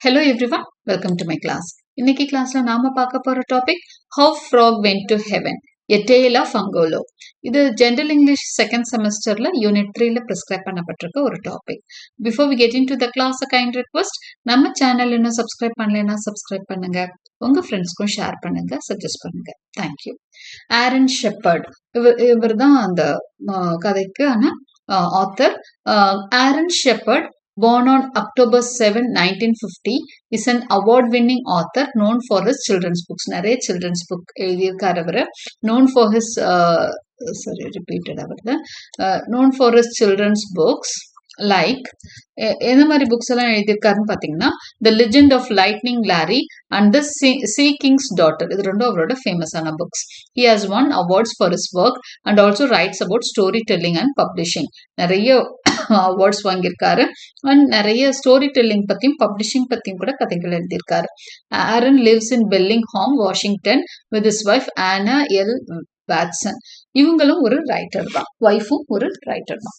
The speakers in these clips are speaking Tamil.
Hello everyone welcome to my class இன்னைக்கு கிளாஸ்ல நாம பார்க்க போற topic how frog went to heaven a tale of Angola இது ஜென்ரல் இங்கிலீஷ் செகண்ட் செமஸ்டர்ல யூனிட் த்ரீல ப்ரிஸ்கிரைப் பண்ணப்பட்டிருக்க ஒரு topic before we get into the class kind request நம்ம சேனல் இன்னும் சப்ஸ்கிரைப் பண்ணலைன்னா சப்ஸ்கிரைப் பண்ணுங்க. உங்க ஃப்ரெண்ட்ஸ்க்கும் ஷேர் பண்ணுங்க சஜஸ்ட் பண்ணுங்க. தேங்க்யூ ஆரன் ஷெப்பர்ட் இவர் இவர் தான் அந்த கதைக்கு கதைக்கான author Aaron Shepard born on October 7, 1950, is an award-winning author known for his children's books. நிறைய children's book எழுதியிருக்கார் அவர் known for his uh, sorry repeated அவர் uh, known for his children's books like எந்த மாதிரி புக்ஸ் எல்லாம் எழுதியிருக்காருன்னு பார்த்தீங்கன்னா the legend of lightning Larry and the sea king's daughter இது ரெண்டும் அவரோட ஃபேமஸான books he has won awards for his work and also writes about storytelling and publishing நிறைய அவார்ட்ஸ் வாங்கியிருக்காரு. அண்ட் நிறைய ஸ்டோரி டெல்லிங் பத்தியும் பப்ளிஷிங் பத்தியும் கூட கதைகள் எழுதியிருக்காரு. Aaron lives in Bellingham Washington with his wife Anne L Watson இவங்களும் ஒரு ரைட்டர் தான். ஒய்ஃபும் ஒரு ரைட்டர் தான்.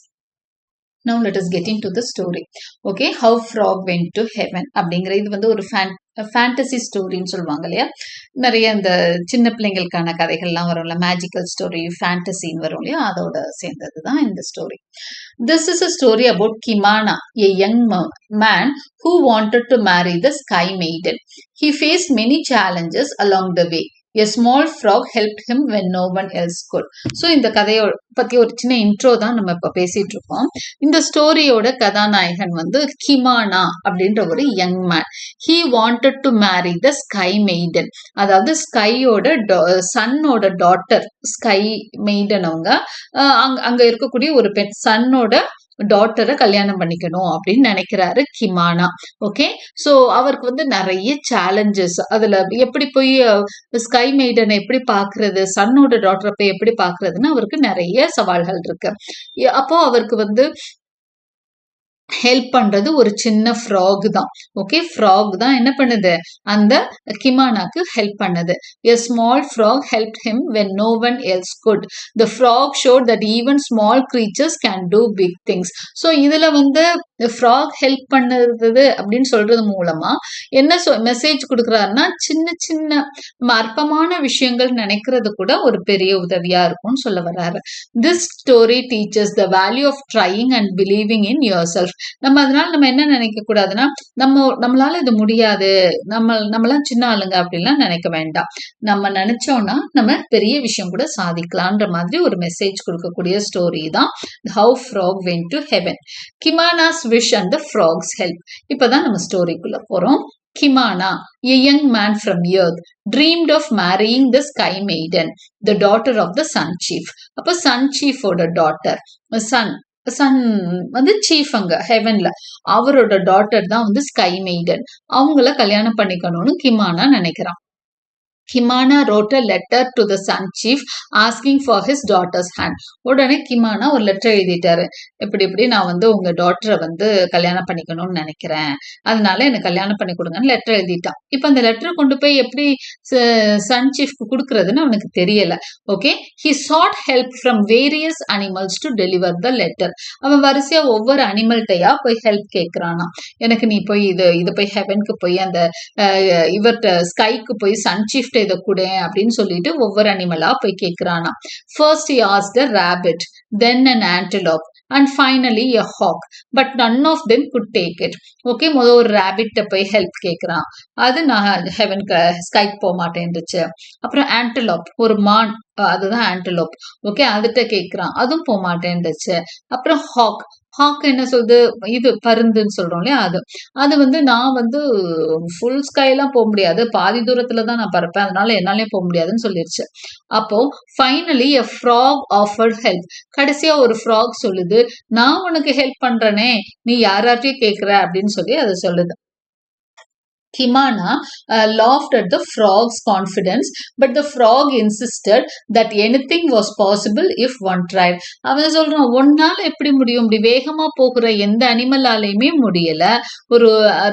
Now let us getting into the story okay how frog went to heaven அப்படிங்கிற இது வந்து ஒரு ஃபேன் ஃபேண்டசி ஸ்டோரின்னு சொல்லுவாங்க இல்லையா நிறைய இந்த சின்ன பிள்ளைங்களுக்கான கதைகள்லாம் வரும்ல மேஜிக்கல் ஸ்டோரி ஃபேண்டசின்னு வரும் இல்லையா அதோட சேர்ந்தது தான் இந்த story this is a story about Kimana a young man who wanted to marry the sky maiden he faces many challenges along the way way. A small frog helped him when no one else could. So இந்த கதையோ பத்தி ஒரு சின்ன இன்ட்ரோ தான் நம்ம இப்போ பேசிட்டு இருக்கோம் இந்த ஸ்டோரியோட கதாநாயகன் வந்து கிமானா அப்படின்ற ஒரு young man he wanted to marry the sky maiden அதாவது ஸ்கையோட சன்னோட டாட்டர் ஸ்கை மெய்டன் அவங்க அங்க அங்க இருக்கக்கூடிய ஒரு பெண் சன்னோட டாட்டரை கல்யாணம் பண்ணிக்கணும் அப்படின்னு நினைக்கிறாரு கிமானா ஓகே சோ அவருக்கு வந்து நிறைய சேலஞ்சஸ் அதுல எப்படி போய் ஸ்கை மெய்டனை எப்படி பாக்குறது சன்னோட டாட்டரை போய் எப்படி பாக்குறதுன்னு அவருக்கு நிறைய சவால்கள் இருக்கு. அப்போ அவருக்கு வந்து ஹெல்ப் பண்றது ஒரு சின்ன ஃப்ராக் தான். ஓகே ஃப்ராக் தான் என்ன பண்ணுது? அந்த கிமானாக்கு ஹெல்ப் பண்ணுது. A small frog help him when no one else could the frog showed that even small creatures can do big things so இதுல வந்து ஃப்ராக் ஹெல்ப் பண்ணுறது அப்படின்னு சொல்றது மூலமா என்ன சொ மெசேஜ் கொடுக்குறாருன்னா சின்ன சின்ன நம்ம அற்பமான விஷயங்கள் நினைக்கிறது கூட ஒரு பெரிய உதவியா இருக்கும்னு சொல்ல வர்றாரு. This story teaches the value of trying and believing in yourself நம்ம அதனால நம்ம என்ன நினைக்க கூடாதுன்னா நம்ம நம்மளால இது முடியாது. நம்ம நம்மளாம் சின்ன ஆளுங்க அப்படின்லாம் நினைக்க வேண்டாம். நம்ம நினைச்சோம்னா நம்ம பெரிய விஷயம் கூட சாதிக்கலான்ற மாதிரி ஒரு மெசேஜ் கொடுக்கக்கூடிய ஸ்டோரி தான் how frog went to heaven Kimana's wish and the frog's help இப்பதான் நம்ம ஸ்டோரிக்குள்ள போறோம். Kimana a young man from earth dreamed of marrying the sky maiden the daughter of the sun chief அப்ப சன் சீஃபோட ஓட சன் சன் வந்து சீஃப் அங்க ஹெவன்ல அவரோட டாட்டர் தான் வந்து ஸ்கை மெய்டன் அவங்கள கல்யாணம் பண்ணிக்கணும்னு கிமானா நினைக்கிறான். Kimana wrote letter to the sun chief asking for his daughter's hand உடனே கிமானா ஒரு லெட்டர் எழுதிட்டாரு. இப்படி இப்படி நான் வந்து உங்க டாட்டரை வந்து கல்யாணம் பண்ணிக்கணும்னு நினைக்கிறேன். அதனால எனக்கு கல்யாணம் பண்ணி கொடுங்கன்னு லெட்டர் எழுதிட்டான். இப்ப அந்த லெட்டரை கொண்டு போய் எப்படி சன் சீஃப்க்கு கொடுக்கறதுன்னு அவனுக்கு தெரியல. Okay he sought help from various animals to deliver the letter அவன் வரிசையா ஒவ்வொரு அனிமல்கிட்டயா போய் ஹெல்ப் கேட்கறானா எனக்கு நீ போய் இது இது போய் ஹெவனுக்கு போய் அந்த இவர்கிட்ட ஸ்கைக்கு போய் சன் சீஃப்ட் இதை கொடு அப்படின்னு சொல்லிட்டு ஒவ்வொரு அனிமலா போய் கேட்கிறானா first he asked rabbit then an an and finally a hawk but none of them could take it okay முதல் ஒரு ரேபிட்ட போய் ஹெல்ப் கேட்குறான் அது நான் ஹெவன் ஸ்கைக்கு போக மாட்டேன்ருச்சு அப்புறம் ஆன்டலோப் ஒரு மான் அதுதான் ஆன்டலோப் ஓகே அதுகிட்ட கேட்குறான் அதுவும் போக மாட்டேன்ருச்சு அப்புறம் ஹாக் ஹாக்கு என்ன சொல்லுது இது பருந்துன்னு சொல்றோம் இல்லையா? அது. அது வந்து நான் வந்து ஃபுல் ஸ்கைலாம் போக முடியாது. பாதி தூரத்துல தான் நான் பறப்பேன். அதனால என்னாலே போக முடியாதுன்னு சொல்லிடுச்சு அப்போ finally a frog offer help கடைசியா ஒரு ஃப்ராக் சொல்லுது நான் உனக்கு ஹெல்ப் பண்றேனே. நீ யாராட்டையும் கேட்குற அப்படின்னு சொல்லி அதை சொல்லுது. Kimana uh, laughed at the frog's confidence, but the frog insisted that anything was possible if one tried. அவன் சொல்றான் ஒன்னால எப்படி முடியும்? இப்படி வேகமா போகிற எந்த அனிமலாலையுமே முடியல. ஒரு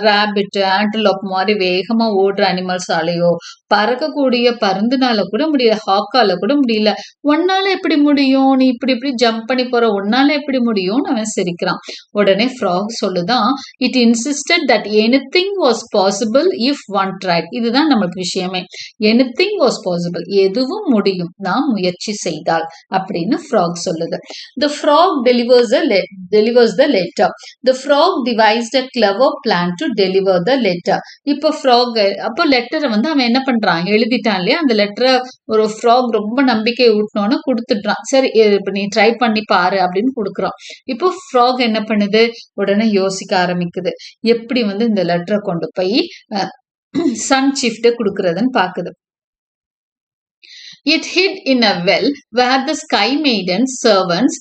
ரேபிட் ஆண்டலோப் மாதிரி வேகமா ஓடுற அனிமல்ஸாலேயோ பறக்கக்கூடிய பருந்துனால கூட முடியல ஹாக்கால கூட முடியல. ஒன்னால எப்படி முடியும்? நீ இப்படி இப்படி ஜம்ப் பண்ணி போற ஒன்னால எப்படி முடியும்னு அவன் சிரிக்கிறான். உடனே ஃப்ராக் சொல்லுதான் it insisted that anything was possible if one tried இதுதான் நம்மளுக்கு விஷயமே. எனிதிங் வாஸ் பாசிபிள் எதுவும் முடியும். நாம் முயற்சி செய்தால் அப்படின்னு ஃப்ராக் சொல்லுது. The frog delivers delivers the letter the frog devise a clever plan to deliver the letter இப்போ ஃப்ராக் அப்போ லெட்டரை வந்து அவன் என்ன பண்றான்? எழுதிட்டான் இல்லையா? அந்த லெட்டரை ஒரு ஃப்ராக் ரொம்ப நம்பிக்கை ஊட்டினோன்னு கொடுத்துட்றான். சரி இப்போ நீ ட்ரை பண்ணி பாரு அப்படின்னு கொடுக்குறான். இப்போ ஃப்ராக் என்ன பண்ணுது? உடனே யோசிக்க ஆரம்பிக்குது. எப்படி வந்து இந்த லெட்டரை கொண்டு போய் சன் ஷிஃப்ட் கொடுக்கறதுன்னு பாக்குது. It hid in a well where the sky maiden's servants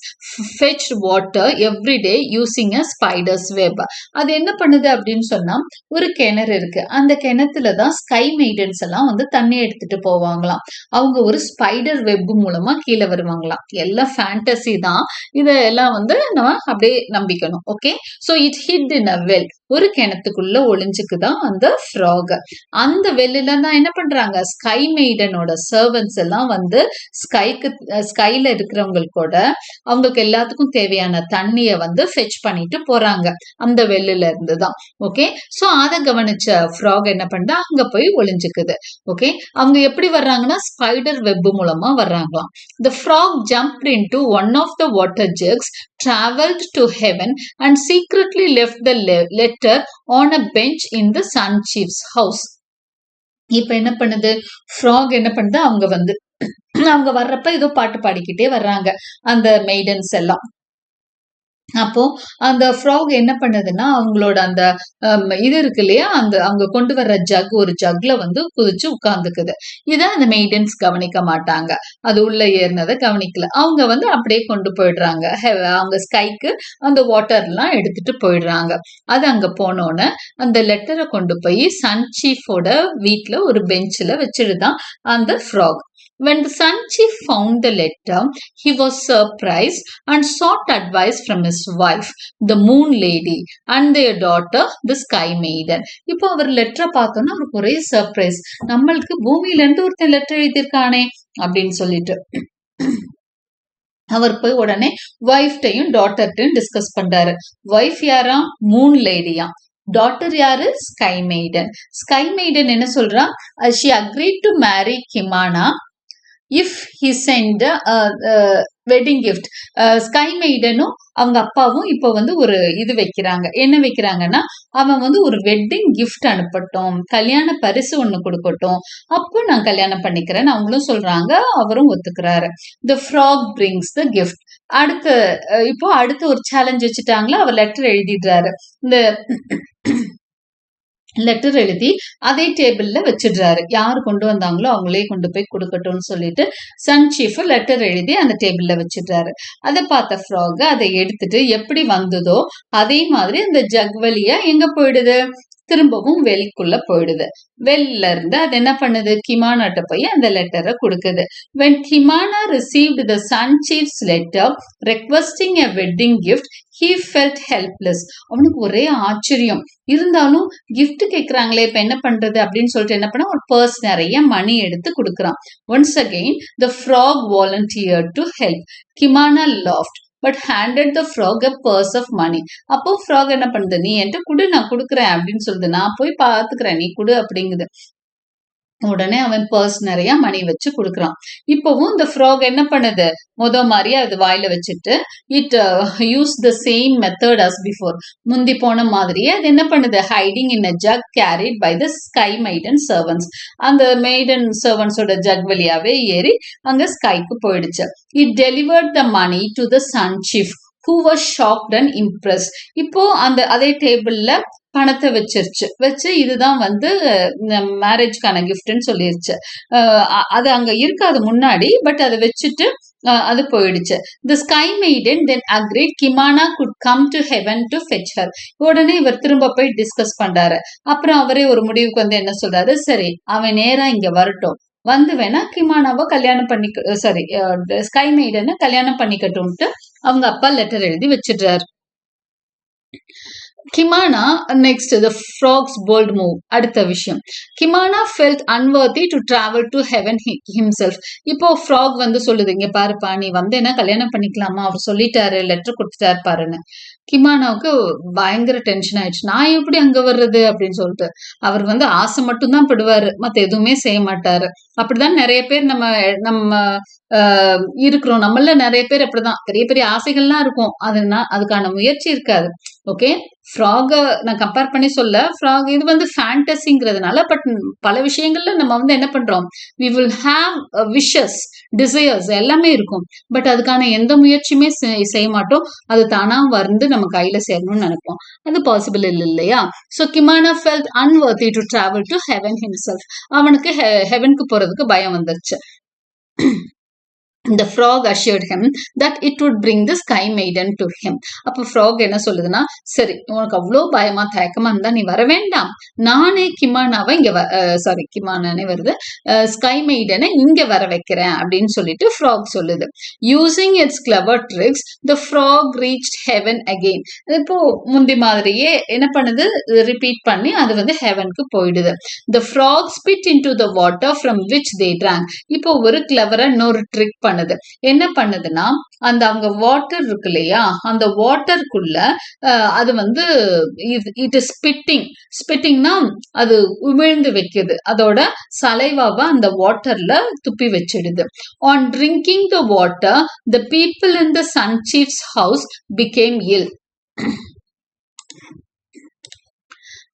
fetched water every day using a spider's web. அது என்ன பண்ணுது அப்படின்னு சொன்னா ஒரு கிணறு இருக்கு. அந்த கிணத்துல தான் ஸ்கை மெய்டன்ஸ் எல்லாம் வந்து தண்ணி எடுத்துட்டு போவாங்களாம். அவங்க ஒரு ஸ்பைடர் வெப் மூலமா கீழே வருவாங்களாம். எல்லாம் ஃபேண்டசி தான். இதெல்லாம் வந்து நம்ம அப்படியே நம்பிக்கணும். Okay so it hid in a well ஒரு கிணத்துக்குள்ள ஒளிஞ்சுக்குதான் அந்த ஃப்ராக் அந்த வெளில தான் என்ன பண்றாங்க? ஸ்கை மெய்டனோட சர்வன்ஸ் எல்லாம் வந்து ஸ்கைக்கு ஸ்கைல இருக்கிறவங்களுக்கோட அவங்களுக்கு எல்லாத்துக்கும் தேவையான தண்ணிய வந்து ஃபெச் பண்ணிட்டு போறாங்க. அந்த வெள்ளில இருந்து தான் ஓகே ஸோ அதை கவனிச்ச ஃப்ராக் என்ன பண்ணுது அங்க போய் ஒளிஞ்சுக்குது. ஓகே அவங்க எப்படி வர்றாங்கன்னா ஸ்பைடர் வெப் மூலமா வர்றாங்களாம். The frog jump into one of the water jugs travelled to heaven and secretly left the let letter on a bench in the sun chief's house. இப்ப என்ன பண்ணுது? ஃப்ராக் என்ன பண்ணுது? அவங்க வந்து அவங்க வர்றப்ப ஏதோ பாட்டு பாடிக்கிட்டே வர்றாங்க. அந்த மெய்டன்ஸ் எல்லாம். அப்போ அந்த ஃப்ராக் என்ன பண்ணுதுன்னா அவங்களோட அந்த இது இருக்கு இல்லையா? அந்த அவங்க கொண்டு வர்ற ஜக் ஒரு ஜக்ல வந்து குதிச்சு உட்கார்ந்துக்குது. இதை அந்த மெயின்டெனன்ஸ் கவனிக்க மாட்டாங்க. அது உள்ள ஏறினதை கவனிக்கல. அவங்க வந்து அப்படியே கொண்டு போயிடுறாங்க. ஹெவ் அவங்க ஸ்கைக்கு அந்த வாட்டர்லாம் எடுத்துட்டு போயிடுறாங்க. அது அங்க போனோன்னே அந்த லெட்டரை கொண்டு போய் சன் சீஃபோட வீட்ல ஒரு பெஞ்சில் வச்சிருதான் அந்த frog When the Sun found the letter, he was surprised and sought advice from his wife, the Moon Lady, and their daughter, the Sky Maiden. இப்போ அவர் லெட்டரை பார்த்தோன்னா அவருக்கு ஒரே சர்ப்ரைஸ் நம்மளுக்கு பூமியில இருந்து ஒருத்தன் லெட்டர் எழுதியிருக்கானே அப்படின்னு சொல்லிட்டு. அவர் போய் உடனே ஒய்ஃப்டையும் டாட்டர்ட்டையும் டிஸ்கஸ் பண்றாரு. ஒய்ஃப் யாரா? மூன் லேடியா டாட்டர் யாரு? ஸ்கை மெய்டன் ஸ்கை மெய்டன் என்ன சொல்றா? She agree to marry Kimana if he sent wedding gift sky மெய்டனும் அவங்க அப்பாவும் இப்போ வந்து ஒரு இது வைக்கிறாங்க. என்ன வைக்கிறாங்கன்னா அவன் வந்து ஒரு வெட்டிங் கிஃப்ட் அனுப்பட்டும் கல்யாண பரிசு ஒன்று கொடுக்கட்டும். அப்போ நான் கல்யாணம் பண்ணிக்கிறேன்னு அவங்களும் சொல்றாங்க அவரும் ஒத்துக்கிறாரு. The frog brings the gift அடுத்த இப்போ அடுத்து ஒரு சேலஞ்ச் வச்சுட்டாங்களா? அவர் லெட்டர் எழுதிடுறாரு. இந்த லெட்டர் எழுதி அதே டேபிள்ல வச்சிடுறாரு. யார் கொண்டு வந்தாங்களோ அவங்களே கொண்டு போய் கொடுக்கட்டும்னு சொல்லிட்டு சன் சீஃப் லெட்டர் எழுதி அந்த டேபிள்ல வச்சிடுறாரு. அதை பார்த்த ஃப்ராக் அதை எடுத்துட்டு எப்படி வந்ததோ அதே மாதிரி அந்த ஜக் வழியா எங்க போயிடுது? திரும்பவும் வெல்குள்ள போயிடுது. வெல்ல இருந்து அது என்ன பண்ணுது? கிமானாட்ட போய் அந்த லெட்டரை கொடுக்குது. When Kimana received the sun chief's letter requesting a wedding gift he felt helpless அவனுக்கு ஒரே ஆச்சரியம். இருந்தாலும் கிஃப்ட் கேக்குறாங்களே இப்ப என்ன பண்றது அப்படின்னு சொல்லிட்டு என்ன பண்ணா ஒரு பர்ஸ் நிறைய மணி எடுத்து கொடுக்குறான். Once again the frog volunteer to help Kimana laughed but handed the frog a purse of money அப்போ ஃப்ராக் என்ன பண்ணுது? நீ என்கிட்ட குடு நான் கொடுக்குறேன் அப்படின்னு சொல்லுது. நான் போய் பார்த்துக்கிறேன். நீ குடு அப்படிங்குது. உடனே அவன் பர்ஸ் நிறைய மணி வச்சு கொடுக்குறான். இப்போவும் இந்த ஃப்ராக் என்ன பண்ணுது? முத மாதிரி அது வாயில வச்சுட்டு it use the same method as before முந்தி போன மாதிரியே அது என்ன பண்ணுது? Hiding in a jug carried by the sky maiden servants அந்த மெய்டன் சர்வன்ஸோட ஜக் வழியாவே ஏறி அங்க ஸ்கைக்கு போயிடுச்சு. It delivered the money to the sun chief who was shocked and impress இப்போ அந்த அதே டேபிள்ல பணத்தை வச்சிருச்சு. வச்சு இதுதான் வந்து மேரேஜ்க்கான கிஃப்ட்னு சொல்லிருச்சு. அது அங்க இருக்காது முன்னாடி பட் அதை வச்சுட்டு அது போயிடுச்சு. The sky maiden then agreed Kimana could come to heaven to fetch her உடனே இவர் திரும்ப போய் டிஸ்கஸ் பண்றாரு. அப்புறம் அவரே ஒரு முடிவுக்கு வந்து என்ன சொல்றாரு? சரி அவன் நேரா இங்க வரட்டும். வந்து வேணா கிமானாவை கல்யாணம் பண்ணி சாரி ஸ்கை மெய்டனை கல்யாணம் பண்ணிக்கட்டும்ட்டு அவங்க அப்பா லெட்டர் எழுதி வச்சிடுறாரு. Kimana next the frog's bold move அடுத்த விஷயம். Kimana felt unworthy to travel to heaven himself இப்போ ஃப்ராக் வந்து சொல்லுது இங்க பாருப்பா நீ வந்து என்ன கல்யாணம் பண்ணிக்கலாமா? அவர் சொல்லிட்டாரு லெட்டர் கொடுத்துட்டாரு பாருன்னு. கிமானாவுக்கு பயங்கர டென்ஷன் ஆயிடுச்சு. நான் எப்படி அங்க வர்றது அப்படின்னு சொல்லிட்டு. அவர் வந்து ஆசை மட்டும்தான் படுவாரு. மத்த எதுவுமே செய்ய மாட்டாரு. அப்படிதான் நிறைய பேர் நம்ம நம்ம இருக்கிறோம். நம்மள நிறைய பேர் அப்படிதான். பெரிய பெரிய ஆசைகள்லாம் இருக்கும். அதுனா அதுக்கான முயற்சி இருக்காது. ஓகே ஃப்ராக நான் கம்பேர் பண்ணி சொல்ல ஃப்ராக் இது வந்து ஃபேண்டசிங்கிறதுனால பட் பல விஷயங்கள்ல நம்ம வந்து என்ன பண்றோம்? We will have wishes desires எல்லாமே இருக்கும். பட் அதுக்கான எந்த முயற்சியுமே செய்ய மாட்டோம். அது தானா வந்து நம்ம கையில சேரணும்னு நினைப்போம். அது பாசிபிள் இல்லை இல்லையா? So Kimana felt unworthy to travel to heaven himself அவனுக்கு ஹெவனுக்கு போறதுக்கு பயம் வந்துருச்சு. இந்த frog assured him that it would bring the sky maiden to him. அப்போ ஃப்ராக் என்ன சொல்லுதுன்னா சரி உனக்கு அவ்வளோ பயமா தயக்கமா இருந்தா நீ வர வேண்டாம். நானே கிமானாவை இங்க சாரி கிமானானே வருது. ஸ்கை மெய்டனை இங்க வர வைக்கிறேன் அப்படின்னு சொல்லிட்டு ஃப்ராக் சொல்லுது. Using its clever tricks the frog reach heaven again இப்போ முந்தி மாதிரியே என்ன பண்ணுது? ரிப்பீட் பண்ணி அது வந்து ஹெவனுக்கு போயிடுது. The frog spit into the water from which they drank இப்போ ஒரு கிளவரா இன்னொரு ட்ரிக் பண்ணுது? என்ன பண்ணுதுன்னா அந்த அங்க வாட்டர் இருக்கு இல்லையா? அந்த வாட்டருக்குள்ள அது வந்து இட் இஸ் ஸ்பிட்டிங் ஸ்பிட்டிங்னா அது உமிழ்ந்து வைக்குது. அதோட சலைவாவை அந்த வாட்டர்ல துப்பி வச்சிடுது. On drinking the water the people in the sun chief's house became ill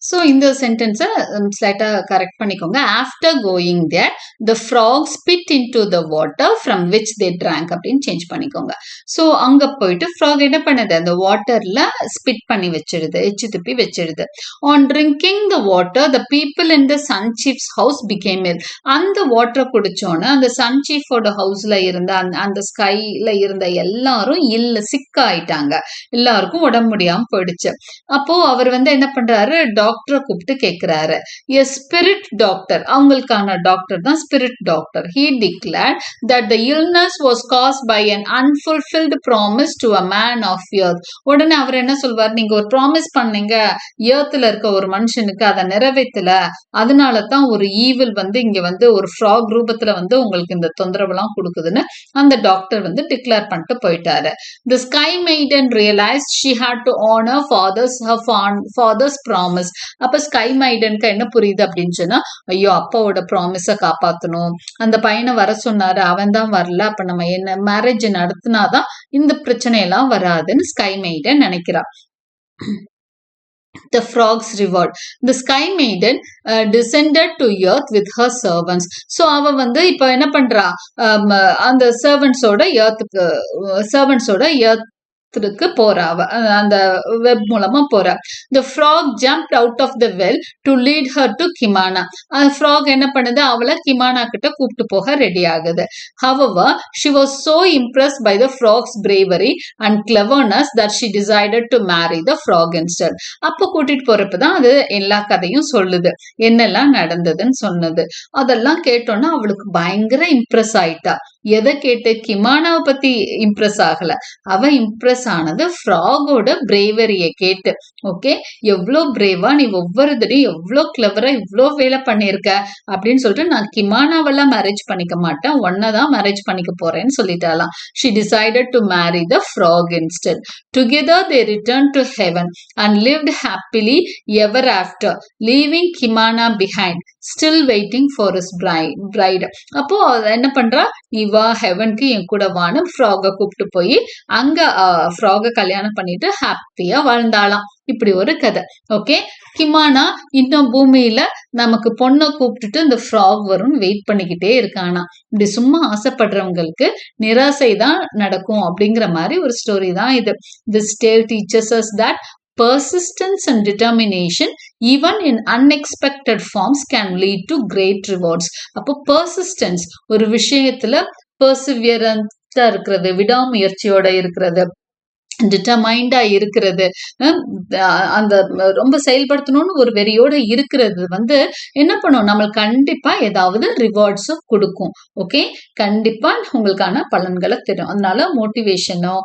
so இந்த சென்டென்ஸை ஸ்லைட்டாக கரெக்ட் பண்ணிக்கோங்க. After going there the frog spit into the water from which they drank அப்படின்னு சேஞ்ச் பண்ணிக்கோங்க. ஸோ அங்கே போயிட்டு ஃப்ராக் என்ன பண்ணுது? அந்த வாட்டரில் ஸ்பிட் பண்ணி வச்சிடுது எச்சு துப்பி வச்சிடுது on drinking the water the people in the sun chief's house became ill அந்த வாட்டரை குடிச்சோன்னே அந்த சன் சீஃபோட ஹவுஸில் இருந்த அந்த அந்த ஸ்கைல இருந்த எல்லாரும் இல்ல சிக் ஆயிட்டாங்க. எல்லாருக்கும் உடம்பு முடியாமல் போயிடுச்சு. அப்போ அவர் வந்து என்ன பண்றாரு? டாக்டர் கூப்பிட்டு கேட்கிறாரு எ ஸ்பிரிட் டாக்டர் அவங்களுக்கான டாக்டர் தான் spirit doctor he declare that the illness was caused by an unfulfilled promise to a man of earth உடனே அவர் என்ன சொல்வார்? நீங்க ஒரு ப்ராமிஸ் பண்ணீங்க இயர்த்தில் இருக்க ஒரு மனுஷனுக்கு அதை நிறைவேற்றல அதனால தான் ஒரு ஈவில் வந்து இங்க வந்து ஒரு ஃப்ராக் ரூபத்துல வந்து உங்களுக்கு இந்த தொந்தரவுலாம் கொடுக்குதுன்னு அந்த டாக்டர் வந்து டிக்ளேர் பண்ணிட்டு போயிட்டாரு. The sky maiden realise she had to honour father's father's promise அப்ப ஸ்கை மைடனுக்கு என்ன புரியுது அப்படின்னு சொன்னா ஐயோ அப்பாவோட ப்ராமிஸ காப்பாத்தணும். அந்த பையனை வர சொன்னாரு. அவன் தான் வரல. அப்ப நம்ம என்ன மேரேஜ் நடத்தினாதான் இந்த பிரச்சனை எல்லாம் வராதுன்னு ஸ்கை மைடன் நினைக்கிறான் the frog's reward. The sky maiden uh, descended to earth with her servants. So அவ வந்து இப்ப என்ன பண்றா? Um, அந்த சர்வன்ஸோட எர்த்துக்கு சர்வன்ஸோட எர்த் க்கு போறா. அவ அந்த வெப் மூலமா போறா. The frog jump out of the well to lead her to Kimana அந்த ஃப்ராக் என்ன பண்ணுது? அவளை கிமானா கிட்ட கூப்பிட்டு போக ரெடி ஆகுது. However she was so impress by the frog's bravery and cleverness that she decided to marry the frog instant அப்போ கூட்டிட்டு போறப்பதான் அது எல்லா கதையும் சொல்லுது. என்னெல்லாம் நடந்ததுன்னு சொன்னது. அதெல்லாம் கேட்டோன்னா அவளுக்கு பயங்கர இம்ப்ரெஸ் ஆயிட்டா. எதை கேட்டு கிமானாவை பத்தி இம்ப்ரெஸ் ஆகல. அவ இம்ப்ரெஸ் ஆனது ஃப்ராகோட பிரேவரிய கேட்டு ஓகே எவ்வளோ பிரேவா நீ ஒவ்வொரு தடையும் எவ்வளோ கிளவரா இவ்வளோ வேலை பண்ணியிருக்க? அப்படின்னு சொல்லிட்டு நான் கிமானாவெல்லாம் மேரேஜ் பண்ணிக்க மாட்டேன். ஒன்னதான் மேரேஜ் பண்ணிக்க போறேன்னு சொல்லிட்டாலாம் she decided to marry the frog instant together they return to heaven and lived happily ever after leaving Kimana behind still waiting for his bride அப்போ என்ன பண்றா? நீ வா ஹெவனுக்கு என் கூட வான்னு ஃப்ராகை கூப்பிட்டு போய் அங்க ஃப்ராகை கல்யாணம் பண்ணிட்டு ஹாப்பியா வாழ்ந்தாளாம். இப்படி ஒரு கதை. ஓகே கிமானா இன்னும் பூமியில நமக்கு பொண்ணை கூப்பிட்டுட்டு இந்த ஃப்ராக் வரும்னு வெயிட் பண்ணிக்கிட்டே இருக்கானா இப்படி சும்மா ஆசைப்படுறவங்களுக்கு நிராசை தான் நடக்கும் அப்படிங்கிற மாதிரி ஒரு ஸ்டோரி தான் இது. This tale teaches us that persistence and determination even in unexpected forms can lead to great rewards. அப்போ persistence ஒரு விஷயத்துல perseverance இருக்கிறது விடாமுயற்சியோட இருக்கிறது டிட்டர்மைண்டா இருக்கிறது அந்த ரொம்ப செயல்படுத்தணும்னு ஒரு வெறியோட இருக்கிறது வந்து என்ன பண்ணும்? நம்மளுக்கு கண்டிப்பா ஏதாவது ரிவார்ட்ஸும் கொடுக்கும் ஓகே கண்டிப்பா உங்களுக்கான பலன்களை தரும். அதனால மோட்டிவேஷனோ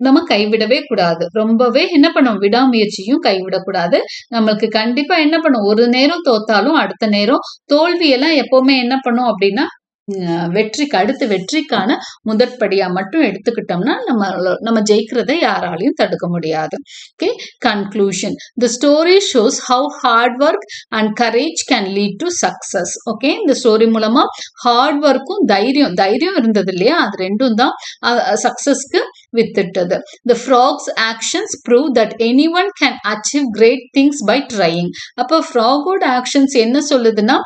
நம்ம கைவிடவே கூடாது. ரொம்பவே என்ன பண்ணும்? விடாமுயற்சியும் கைவிடக்கூடாது. நம்மளுக்கு கண்டிப்பா என்ன பண்ணும்? ஒரு நேரம் தோத்தாலும் அடுத்த நேரம் தோல்வியெல்லாம் எப்பவுமே என்ன பண்ணும் அப்படின்னா வெற்றிக்கு அடுத்து வெற்றிக்கான முதற்படியா மட்டும் எடுத்துக்கிட்டோம்னா நம்ம நம்ம ஜெயிக்கிறதை யாராலையும் தடுக்க முடியாது. Okay conclusion the story shows how hard work and courage can lead to success okay இந்த ஸ்டோரி மூலமா ஹார்ட் ஒர்க்கும் தைரியம் தைரியம் இருந்தது இல்லையா? அது ரெண்டும் தான் சக்சஸ்க்கு வித்துட்டது. The frog's actions prove that anyone can achieve great things by trying அப்போ ஃப்ராகோட ஆக்ஷன்ஸ் என்ன சொல்லுதுன்னா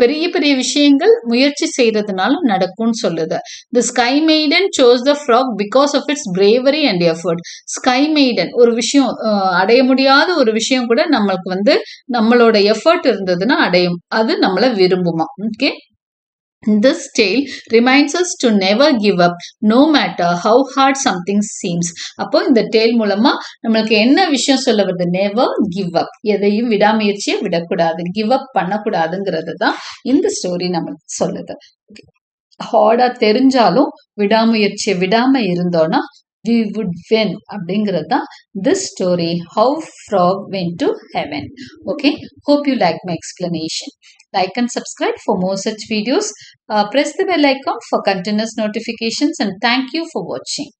பெரிய பெரிய விஷயங்கள் முயற்சி செய்யறதுனால நடக்கும்னு சொல்லுது. The sky maiden chose the frog because of its bravery and effort sky maiden ஒரு விஷயம் அஹ், அடைய முடியாத ஒரு விஷயம் கூட நம்மளுக்கு வந்து நம்மளோட எஃபர்ட் இருந்ததுன்னா அடையும். அது நம்மள விரும்புமா. Okay This tale reminds us to never give up no matter how hard something seems அப்போ இந்த டேல் மூலமா நம்மளுக்கு என்ன விஷயம் சொல்ல வருது நெவர் கிவ் அப் எதையும் விடாமுயற்சியை விடக்கூடாது கிவ் அப் பண்ணக்கூடாதுங்கிறது தான் இந்த ஸ்டோரி நமக்கு சொல்லுது ஹார்டா தெரிஞ்சாலும் விடாமுயற்சியை விடாம இருந்தோம்னா வி வுட் வென் அப்படிங்கிறது தான் this story how frog went to heaven okay hope you like my explanation like and subscribe for more such videos. Uh, press the bell icon for continuous notifications and thank you for watching